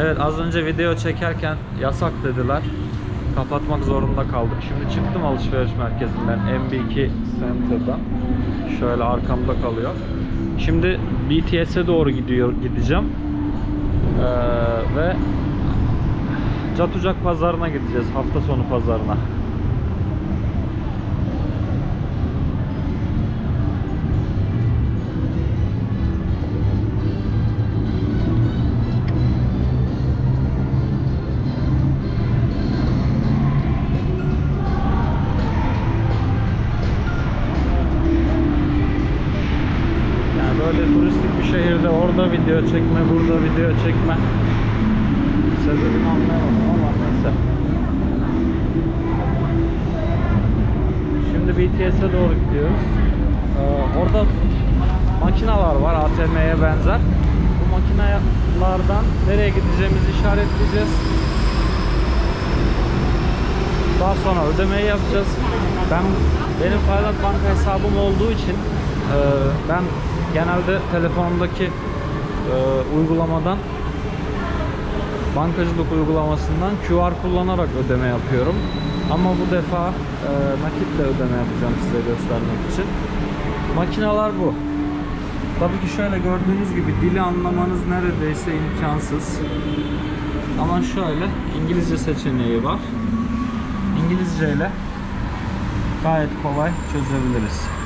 Evet az önce video çekerken yasak dediler. Kapatmak zorunda kaldık. Şimdi çıktım alışveriş merkezinden MB2 Center'dan. Şöyle arkamda kalıyor. Şimdi BTS'e doğru gidiyor gideceğim. Ee, ve Catucak pazarına gideceğiz. Hafta sonu pazarına. Şehirde orada video çekme, burada video çekme. Sebebini anlayamadım ama neyse. Şimdi BTS'e doğru gidiyoruz. Ee, orada makineler var ATM'ye benzer. Bu makinelerden nereye gideceğimizi işaretleyeceğiz. Daha sonra ödemeyi yapacağız. Ben benim Paylat Banka hesabım olduğu için e, ben genelde telefonumdaki e, uygulamadan bankacılık uygulamasından QR kullanarak ödeme yapıyorum. Ama bu defa e, nakitle ödeme yapacağım size göstermek için. Makineler bu. Tabii ki şöyle gördüğünüz gibi dili anlamanız neredeyse imkansız. Ama şöyle İngilizce seçeneği var. İngilizce ile gayet kolay çözebiliriz.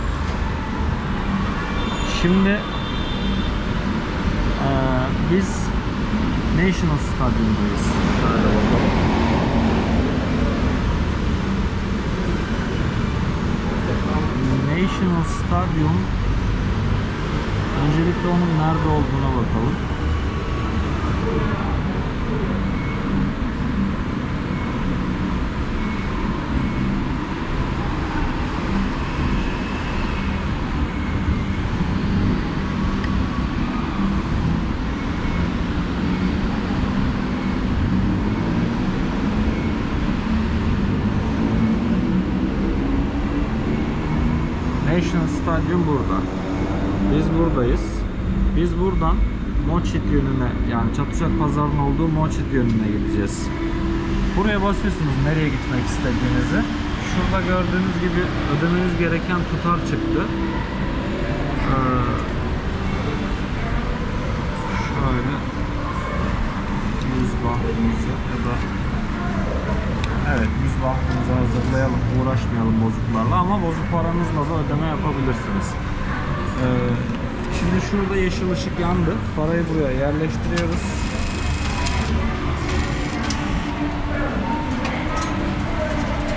Şimdi eee, biz National Stadyum'dayız. Şöyle bakalım. National Stadium Öncelikle onun nerede olduğuna bakalım. Stadium burada. Biz buradayız. Biz buradan Moçit yönüne yani Çatuşak Pazarı'nın olduğu Moçit yönüne gideceğiz. Buraya basıyorsunuz nereye gitmek istediğinizi. Şurada gördüğünüz gibi ödemeniz gereken tutar çıktı. Ee, şöyle 100 bahtımızı ya da Evet, yüz bahtımızı hazırlayalım, uğraşmayalım bozuklarla ama bozuk paranızla da ödeme yapabilirsiniz. Ee, şimdi şurada yeşil ışık yandı. Parayı buraya yerleştiriyoruz.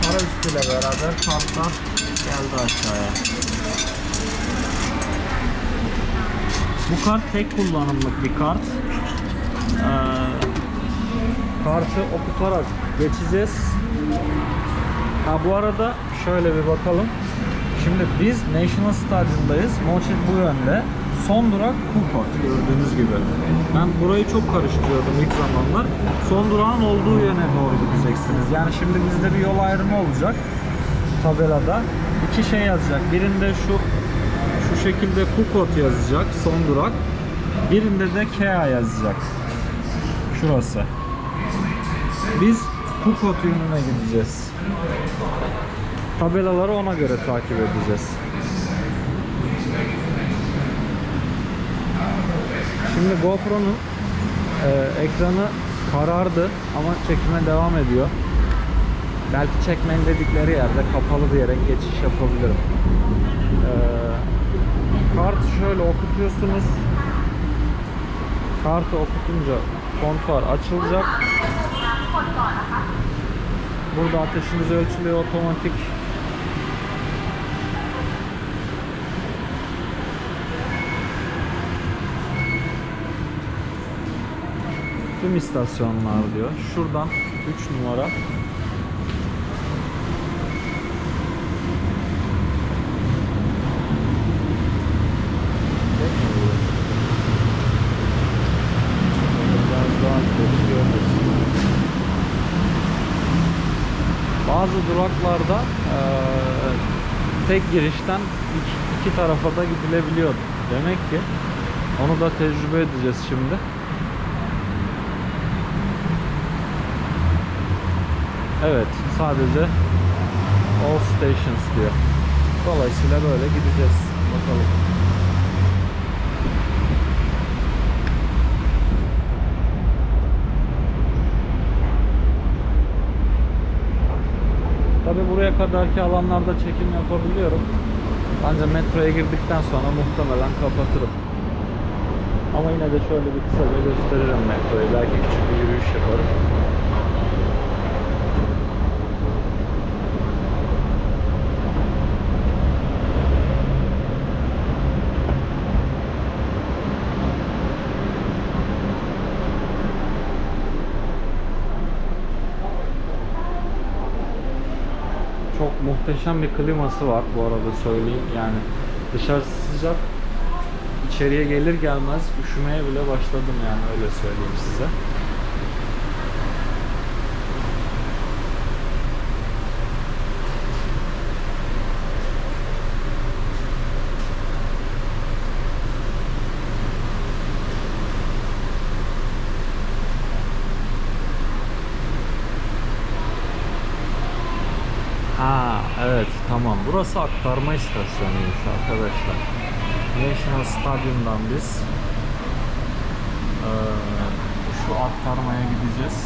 Para üstüyle beraber kartlar geldi aşağıya. Bu kart tek kullanımlık bir kart. Ee, kartı okutarak geçeceğiz. Ha bu arada şöyle bir bakalım. Şimdi biz National Stadyum'dayız. Moçit bu yönde. Son durak Kukot gördüğünüz gibi. Ben burayı çok karıştırıyordum ilk zamanlar. Son durağın olduğu yöne doğru gideceksiniz. Yani şimdi bizde bir yol ayrımı olacak tabelada. İki şey yazacak. Birinde şu şu şekilde Kukot yazacak son durak. Birinde de Kea yazacak. Şurası. Biz Pukot yönüne gideceğiz. Tabelaları ona göre takip edeceğiz. Şimdi GoPro'nun e, ekranı karardı ama çekime devam ediyor. Belki çekmeyin dedikleri yerde kapalı bir yere geçiş yapabilirim. E, kartı şöyle okutuyorsunuz. Kartı okutunca kontuar açılacak. Burada ateşiniz ölçülüyor otomatik. Tüm istasyonlar diyor. Şuradan 3 numara. bazı duraklarda e, tek girişten iki, iki tarafa da gidilebiliyor. Demek ki onu da tecrübe edeceğiz şimdi. Evet sadece All Stations diyor. Dolayısıyla böyle gideceğiz. Bakalım. Tabi buraya kadarki alanlarda çekim yapabiliyorum. Ancak metroya girdikten sonra muhtemelen kapatırım. Ama yine de şöyle bir kısaca gösteririm metroyu. Belki küçük bir yürüyüş yaparım. Çok muhteşem bir kliması var bu arada söyleyeyim. Yani dışarısı sıcak. İçeriye gelir gelmez üşümeye bile başladım yani öyle söyleyeyim size. Ha evet tamam. Burası aktarma istasyonuymuş arkadaşlar. National Stadium'dan biz eee, şu aktarmaya gideceğiz.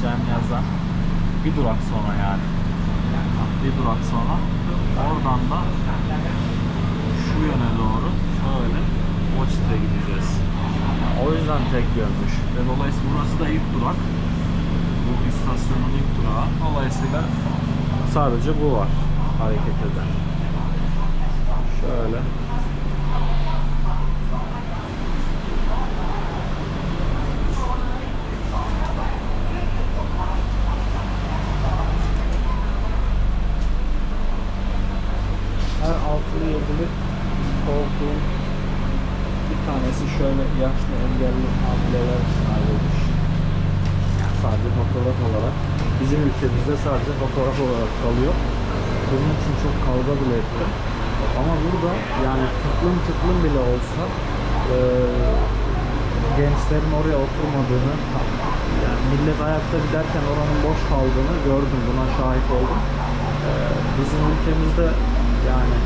Cem yazan. Bir durak sonra yani. Bir durak sonra. Oradan da şu yöne doğru şöyle Moçit'e gideceğiz. O yüzden tek yönmüş. Ve dolayısıyla burası da ilk durak. Bu istasyonun ilk durağı. Dolayısıyla sadece bu var hareket eden. Şöyle. Her altılı yedili koltuğun bir tanesi şöyle yaşlı engelli hamileler ayrılmış. Sadece fotoğraf olarak. Bizim ülkemizde sadece fotoğraf olarak kalıyor. Bunun için çok kavga bile etti. Ama burada yani tıklım tıklım bile olsa eee, gençlerin oraya oturmadığını yani millet ayakta giderken oranın boş kaldığını gördüm. Buna şahit oldum. Eee, bizim ülkemizde yani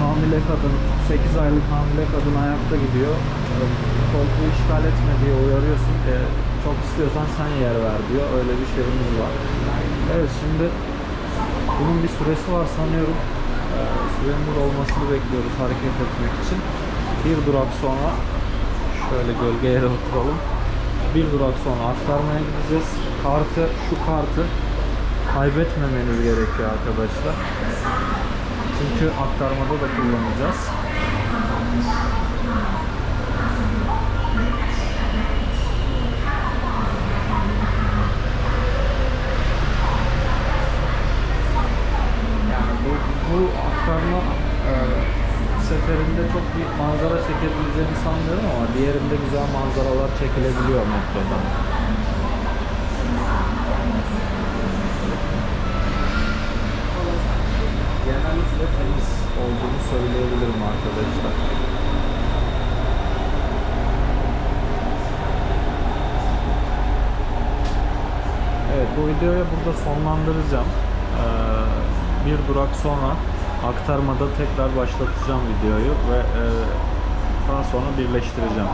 hamile kadın, 8 aylık hamile kadın ayakta gidiyor. Ee, Koltuğu işgal etme diye uyarıyorsun. E, çok istiyorsan sen yer ver diyor. Öyle bir şeyimiz var. Evet şimdi bunun bir süresi var sanıyorum. Ee, sürenin dolmasını bekliyoruz hareket etmek için. Bir durak sonra şöyle gölge yere oturalım. Bir durak sonra aktarmaya gideceğiz. Kartı, şu kartı kaybetmemeniz gerekiyor arkadaşlar. Çünkü aktarmada da kullanacağız. Bu, aktarma e, seferinde çok büyük manzara çekebileceğini sanmıyorum ama diğerinde güzel manzaralar çekilebiliyor metrodan. genellikle temiz olduğunu söyleyebilirim arkadaşlar. Evet bu videoyu burada sonlandıracağım. Bir durak sonra aktarmada tekrar başlatacağım videoyu ve e, daha sonra birleştireceğim.